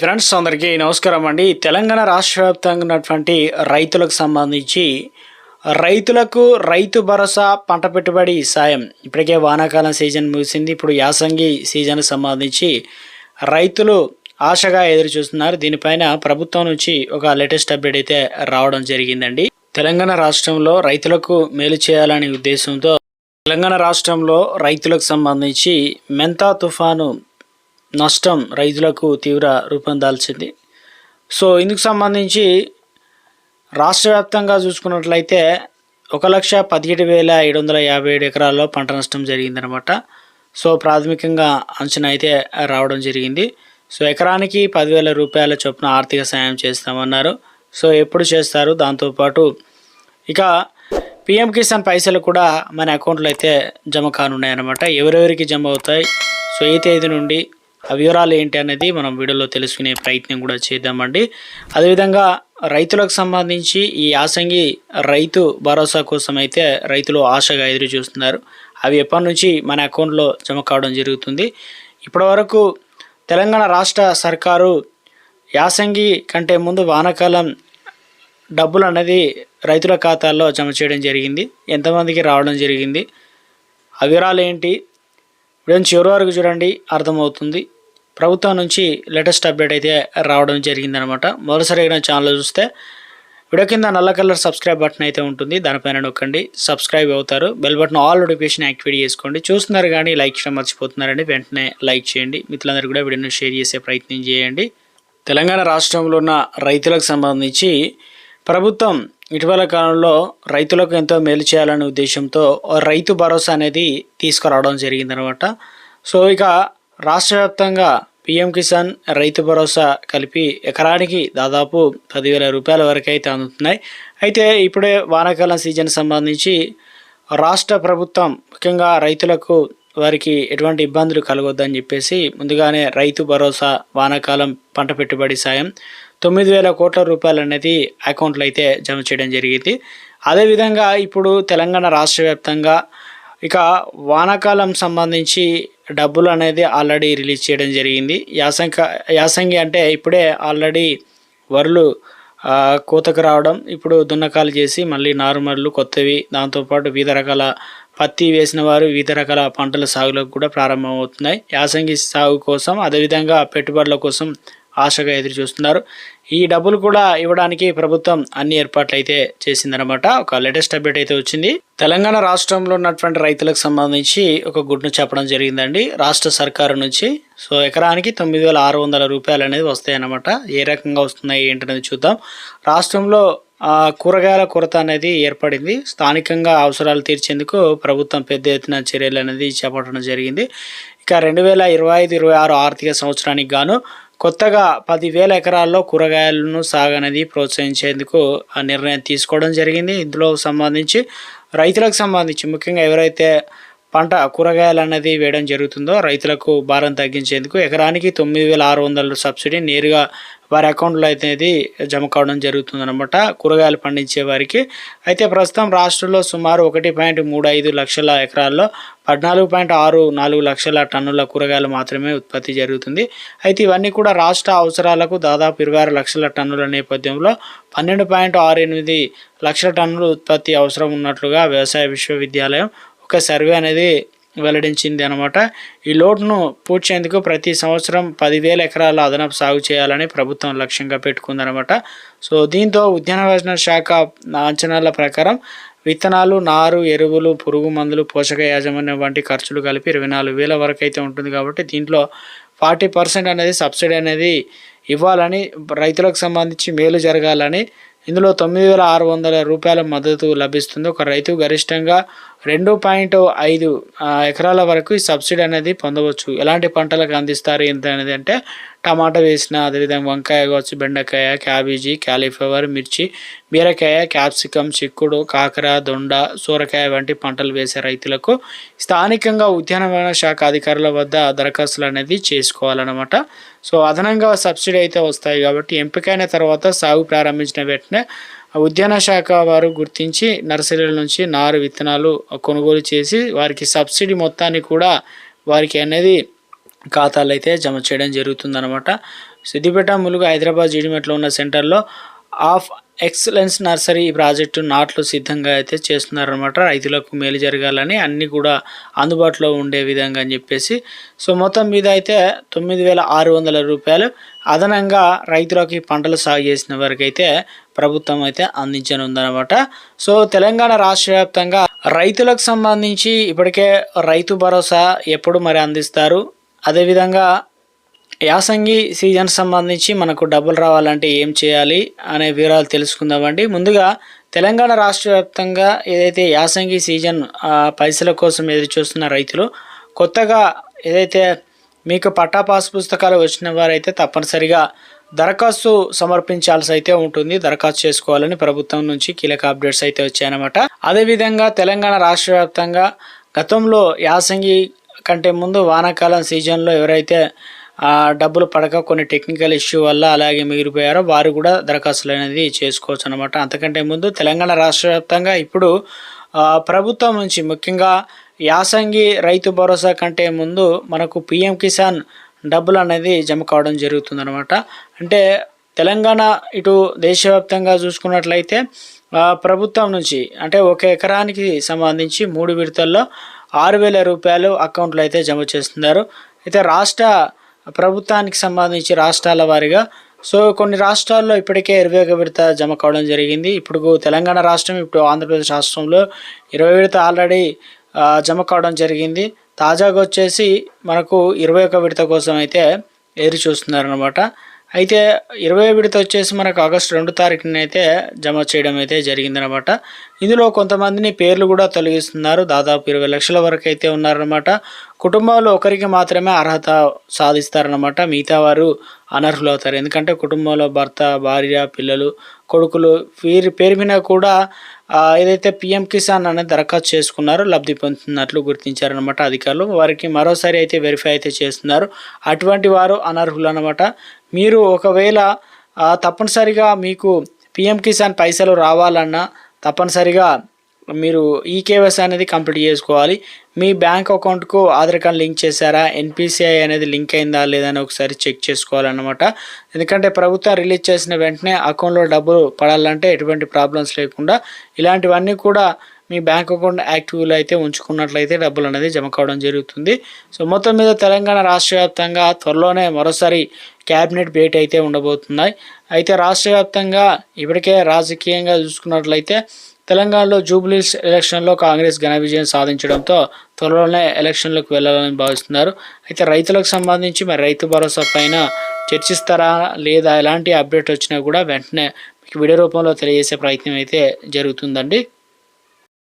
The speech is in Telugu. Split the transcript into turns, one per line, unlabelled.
ఫ్రెండ్స్ అందరికీ నమస్కారం అండి. తెలంగాణ రాష్ట్ర వ్యాప్తంగా ఉన్నటువంటి రైతులకు సంబంధించి రైతులకు రైతు భరోసా పంట పెట్టుబడి సాయం. ఇప్పటికే వానాకాలం సీజన్ ముగిసింది. ఇప్పుడు యాసంగి సీజన్కి సంబంధించి రైతులు ఆశగా ఎదురు చూస్తున్నారు. దీనిపైన ప్రభుత్వం నుంచి ఒక లేటెస్ట్ అప్డేట్ అయితే రావడం జరిగిందండి. తెలంగాణ రాష్ట్రంలో రైతులకు మేలు చేయాలనే ఉద్దేశంతో తెలంగాణ రాష్ట్రంలో రైతులకు సంబంధించి మెంతా తుఫాను నష్టం రైతులకు తీవ్ర రూపం దాల్చింది. సో ఇందుకు సంబంధించి రాష్ట్ర వ్యాప్తంగా చూసుకున్నట్లయితే ఒక లక్ష పదిహేడు వేల ఏడు వందల యాభై ఏడు ఎకరాల్లో పంట నష్టం జరిగిందనమాట. సో ప్రాథమికంగా అంచనా అయితే రావడం జరిగింది. సో ఎకరానికి పదివేల రూపాయల చొప్పున ఆర్థిక సాయం చేస్తామన్నారు. సో ఎప్పుడు చేస్తారు? దాంతోపాటు ఇక పిఎం కిసాన్ పైసలు కూడా మన అకౌంట్లో అయితే జమ కానున్నాయి అనమాట ఎవరెవరికి జమ అవుతాయి? సో ఏ తేదీ నుండి ఆ వివరాలు ఏంటి అనేది మనం వీడియోలో తెలుసుకునే ప్రయత్నం కూడా చేద్దామండి. అదేవిధంగా రైతులకు సంబంధించి ఈ యాసంగి రైతు భరోసా కోసం అయితే రైతులు ఆశగా ఎదురు చూస్తున్నారు. అవి ఎప్పటి నుంచి మన అకౌంట్లో జమ కావడం జరుగుతుంది. ఇప్పటివరకు తెలంగాణ రాష్ట్ర సర్కారు యాసంగి కంటే ముందు వానాకాలం డబ్బులు అనేది రైతుల ఖాతాల్లో జమ చేయడం జరిగింది. ఎంతమందికి రావడం జరిగింది? ఆ వివరాలు ఏంటి? వీడియోని చివరి వరకు చూడండి అర్థమవుతుంది. ప్రభుత్వం నుంచి లేటెస్ట్ అప్డేట్ అయితే రావడం జరిగిందనమాట. మొదటిసారిగా ఛానల్ చూస్తే వీడియో కింద నల్ల కలర్ సబ్స్క్రైబ్ బటన్ అయితే ఉంటుంది. దానిపైన నొక్కండి. సబ్స్క్రైబ్ అవుతారు. Bell button all notification activate చేసుకోండి. చూస్తున్నారు కానీ లైక్ చేయడం మర్చిపోతున్నారండి. వెంటనే లైక్ చేయండి. మిత్రులందరూ కూడా వీడియోను షేర్ చేసే ప్రయత్నం చేయండి. తెలంగాణ రాష్ట్రంలో ఉన్న రైతులకు సంబంధించి ప్రభుత్వం ఇటీవల కాలంలో రైతులకు ఎంతో మేలు చేయాలనే ఉద్దేశంతో రైతు భరోసా అనేది తీసుకురావడం జరిగిందనమాట. సో ఇక రాష్ట్ర వ్యాప్తంగా పీఎం కిసాన్ రైతు భరోసా కలిపి ఎకరానికి దాదాపు పదివేల రూపాయల వరకు అయితే అందుతున్నాయి. అయితే ఇప్పుడే వానాకాలం సీజన్ సంబంధించి రాష్ట్ర ప్రభుత్వం ముఖ్యంగా రైతులకు వారికి ఎటువంటి ఇబ్బందులు కలగొద్దని చెప్పేసి ముందుగానే రైతు భరోసా వానాకాలం పంట పెట్టుబడి సాయం తొమ్మిది వేల కోట్ల రూపాయలు అనేది అకౌంట్లో అయితే జమ చేయడం జరిగింది. అదేవిధంగా ఇప్పుడు తెలంగాణ రాష్ట్ర వ్యాప్తంగా ఇక వానాకాలం సంబంధించి డబ్బులు అనేది ఆల్రెడీ రిలీజ్ చేయడం జరిగింది. యాసంక యాసంగి అంటే ఇప్పుడే ఆల్రెడీ వరులు కోతకు రావడం ఇప్పుడు దున్నకాలు చేసి మళ్ళీ నారుమల్లు కొత్తవి దాంతోపాటు వివిధ రకాల పత్తి వేసిన వారు వివిధ రకాల పంటల సాగులకు కూడా ప్రారంభమవుతున్నాయి. యాసంగి సాగు కోసం అదేవిధంగా పెట్టుబడుల కోసం ఆశగా ఎదురు చూస్తున్నారు ఈ డబ్బులు కూడా ఇవ్వడానికి ప్రభుత్వం అన్ని ఏర్పాట్లు అయితే చేసిందనమాట ఒక లేటెస్ట్ అప్డేట్ అయితే వచ్చింది. తెలంగాణ రాష్ట్రంలో ఉన్నటువంటి రైతులకు సంబంధించి ఒక గుడ్ను చెప్పడం జరిగిందండి. రాష్ట్ర సర్కారు నుంచి. సో ఎకరానికి తొమ్మిది వేల ఆరు వందల రూపాయలు అనేది వస్తాయన్నమాట. ఏ రకంగా వస్తున్నాయి ఏంటనేది చూద్దాం. రాష్ట్రంలో కూరగాయల కొరత అనేది ఏర్పడింది. స్థానికంగా అవసరాలు తీర్చేందుకు ప్రభుత్వం పెద్ద ఎత్తున చర్యలు అనేది చేపట్టడం జరిగింది. ఇక రెండు వేల ఇరవై ఐదు ఇరవై ఆరు ఆర్థిక సంవత్సరానికి గాను కొత్తగా పదివేల ఎకరాల్లో కూరగాయలను సాగు అనేది ప్రోత్సహించేందుకు ఆ నిర్ణయం తీసుకోవడం జరిగింది. ఇందులో సంబంధించి రైతులకు సంబంధించి ముఖ్యంగా ఎవరైతే పంట కూరగాయలు అనేది వేయడం జరుగుతుందో రైతులకు భారం తగ్గించేందుకు ఎకరానికి తొమ్మిది వేల ఆరు వందల సబ్సిడీ నేరుగా వారి అకౌంట్లో అయితే జమ కావడం జరుగుతుంది అనమాట కూరగాయలు పండించే వారికి. అయితే ప్రస్తుతం రాష్ట్రంలో సుమారు ఒకటి పాయింట్ మూడు ఐదు లక్షల ఎకరాల్లో పద్నాలుగు పాయింట్ ఆరు నాలుగు లక్షల టన్నుల కూరగాయలు మాత్రమే ఉత్పత్తి జరుగుతుంది. అయితే ఇవన్నీ కూడా రాష్ట్ర అవసరాలకు దాదాపు ఇరవై ఆరు లక్షల టన్నుల నేపథ్యంలో పన్నెండు పాయింట్ ఆరు ఎనిమిది లక్షల టన్నుల ఉత్పత్తి అవసరం ఉన్నట్లుగా వ్యవసాయ విశ్వవిద్యాలయం ఒక సర్వే అనేది వెల్లడించింది అనమాట ఈ లోటును పూడ్చేందుకు ప్రతి సంవత్సరం పదివేల ఎకరాల అదనపు సాగు చేయాలని ప్రభుత్వం లక్ష్యంగా పెట్టుకుందనమాట సో దీంతో ఉద్యానవన శాఖ అంచనాల ప్రకారం విత్తనాలు నారు ఎరువులు పురుగు మందులు పోషక యాజమాన్యం వంటి ఖర్చులు కలిపి ఇరవై నాలుగు వేల వరకు అయితే ఉంటుంది కాబట్టి దీంట్లో ఫార్టీ పర్సెంట్ అనేది సబ్సిడీ అనేది ఇవ్వాలని రైతులకు సంబంధించి మేలు జరగాలని ఇందులో తొమ్మిది వేల ఆరు వందల రూపాయల మద్దతు లభిస్తుంది. ఒక రైతు గరిష్టంగా రెండు పాయింట్ ఐదు ఎకరాల వరకు ఈ సబ్సిడీ అనేది పొందవచ్చు. ఎలాంటి పంటలకు అందిస్తారు? ఎంత అనేది అంటే టమాటా వేసిన అదేవిధంగా వంకాయ కావచ్చు బెండకాయ క్యాబేజీ క్యాలీఫ్లవర్ మిర్చి బీరకాయ క్యాప్సికం చిక్కుడు కాకర దొండ సూరకాయ వంటి పంటలు వేసే రైతులకు స్థానికంగా ఉద్యానవన శాఖ అధికారుల వద్ద దరఖాస్తులు అనేది చేసుకోవాలన్నమాట. సో అదనంగా సబ్సిడీ అయితే వస్తాయి కాబట్టి ఎంపికైన తర్వాత సాగు ప్రారంభించిన వెంటనే ఉద్యాన శాఖ వారు గుర్తించి నర్సరీల నుంచి నారు విత్తనాలు కొనుగోలు చేసి వారికి సబ్సిడీ మొత్తాన్ని కూడా వారికి అనేది ఖాతాలు అయితే జమ చేయడం జరుగుతుందన్నమాట. సిద్దిపేట ములుగు హైదరాబాద్ జీడిమెట్లో ఉన్న సెంటర్లో ఆఫ్ ఎక్సలెన్స్ నర్సరీ ప్రాజెక్టు నాట్లు సిద్ధంగా అయితే చేస్తున్నారనమాట రైతులకు మేలు జరగాలని అన్నీ కూడా అందుబాటులో ఉండే విధంగా అని చెప్పేసి. సో మొత్తం మీద అయితే తొమ్మిది వేల ఆరు వందల రూపాయలు. అదనంగా రైతులకి పంటలు సాగు చేసిన వరకైతే ప్రభుత్వం అయితే అందించనుందనమాట సో తెలంగాణ రాష్ట్ర వ్యాప్తంగా రైతులకు సంబంధించి ఇప్పటికే రైతు భరోసా ఎప్పుడు మరి అందిస్తారు? అదేవిధంగా యాసంగి సీజన్ సంబంధించి మనకు డబ్బులు రావాలంటే ఏం చేయాలి అనే వివరాలు తెలుసుకుందామండి. ముందుగా తెలంగాణ రాష్ట్ర వ్యాప్తంగా ఏదైతే యాసంగి సీజన్ పైసల కోసం ఎదురు చూస్తున్న రైతులు కొత్తగా ఏదైతే మీకు పట్టా పాస్ పుస్తకాలు వచ్చిన వారైతే తప్పనిసరిగా దరఖాస్తు సమర్పించాల్సి అయితే ఉంటుంది. దరఖాస్తు చేసుకోవాలని ప్రభుత్వం నుంచి కీలక అప్డేట్స్ అయితే వచ్చాయన్నమాట. అదేవిధంగా తెలంగాణ రాష్ట్ర వ్యాప్తంగా గతంలో యాసంగి కంటే ముందు వానాకాలం సీజన్లో ఎవరైతే డబ్బులు పడక కొన్ని టెక్నికల్ ఇష్యూ వల్ల అలాగే మిగిలిపోయారో వారు కూడా దరఖాస్తులు అనేది చేసుకోవచ్చు అనమాట అంతకంటే ముందు తెలంగాణ రాష్ట్ర వ్యాప్తంగా ఇప్పుడు ప్రభుత్వం నుంచి ముఖ్యంగా యాసంగి రైతు భరోసా కంటే ముందు మనకు పిఎం కిసాన్ డబ్బులు అనేది జమ కావడం జరుగుతుందనమాట అంటే తెలంగాణ ఇటు దేశవ్యాప్తంగా చూసుకున్నట్లయితే ప్రభుత్వం నుంచి అంటే ఒక ఎకరానికి సంబంధించి మూడు విడతల్లో ఆరు వేల రూపాయలు అకౌంట్లో అయితే జమ చేస్తున్నారు. అయితే రాష్ట్ర ప్రభుత్వానికి సంబంధించి రాష్ట్రాల వారీగా సో కొన్ని రాష్ట్రాల్లో ఇప్పటికే ఇరవై ఒక విడత జమ కావడం జరిగింది. ఇప్పుడు తెలంగాణ రాష్ట్రం ఇప్పుడు ఆంధ్రప్రదేశ్ రాష్ట్రంలో ఇరవై విడత ఆల్రెడీ జమ కావడం జరిగింది. తాజాగా వచ్చేసి మనకు ఇరవై ఒక విడత కోసం అయితే ఎదురు చూస్తున్నారనమాట అయితే ఇరవై విడత వచ్చేసి మనకు ఆగస్టు రెండు తారీఖున అయితే జమ చేయడం అయితే జరిగిందనమాట. ఇందులో కొంతమందిని పేర్లు కూడా తొలగిస్తున్నారు. దాదాపు ఇరవై లక్షల వరకు అయితే ఉన్నారనమాట. కుటుంబంలో ఒకరికి మాత్రమే అర్హత సాధిస్తారనమాట. మిగతా వారు అనర్హులు అవుతారు. ఎందుకంటే కుటుంబంలో భర్త భార్య పిల్లలు కొడుకులు వీరి పేరు మీద కూడా ఏదైతే పిఎం కిసాన్ అనేది దరఖాస్తు చేసుకున్నారో లబ్ధి పొందుతున్నట్లు గుర్తించారనమాట అధికారులు. వారికి మరోసారి అయితే వెరిఫై అయితే చేస్తున్నారు. అటువంటి వారు అనర్హులు అనమాట మీరు ఒకవేళ తప్పనిసరిగా మీకు పిఎం కిసాన్ పైసలు రావాలన్నా తప్పనిసరిగా మీరు ఈ కేవైసీ అనేది కంప్లీట్ చేసుకోవాలి. మీ బ్యాంక్ అకౌంట్కు ఆధార్ కార్డ్ లింక్ చేశారా? ఎన్పిసిఐ అనేది లింక్ అయిందా లేదని ఒకసారి చెక్ చేసుకోవాలన్నమాట. ఎందుకంటే ప్రభుత్వం రిలీజ్ చేసిన వెంటనే అకౌంట్లో డబ్బులు పడాలంటే ఎటువంటి ప్రాబ్లమ్స్ లేకుండా ఇలాంటివన్నీ కూడా మీ బ్యాంక్ అకౌంట్ యాక్టివ్లో అయితే ఉంచుకున్నట్లయితే డబ్బులు అనేది జమ కావడం జరుగుతుంది. సో మొత్తం మీద తెలంగాణ రాష్ట్ర వ్యాప్తంగా త్వరలోనే మరోసారి క్యాబినెట్ భేటీ అయితే ఉండబోతున్నాయి. అయితే రాష్ట్ర వ్యాప్తంగా ఇప్పటికే రాజకీయంగా చూసుకున్నట్లయితే తెలంగాణలో జూబ్లీస్ ఎలక్షన్లో కాంగ్రెస్ ఘన విజయం సాధించడంతో త్వరలోనే ఎలక్షన్లకు వెళ్ళాలని భావిస్తున్నారు. అయితే రైతులకు సంబంధించి మరి రైతు భరోసా పైన చర్చిస్తారా లేదా ఎలాంటి అప్డేట్ వచ్చినా కూడా వెంటనే మీకు వీడియో రూపంలో తెలియజేసే ప్రయత్నం అయితే జరుగుతుందండి.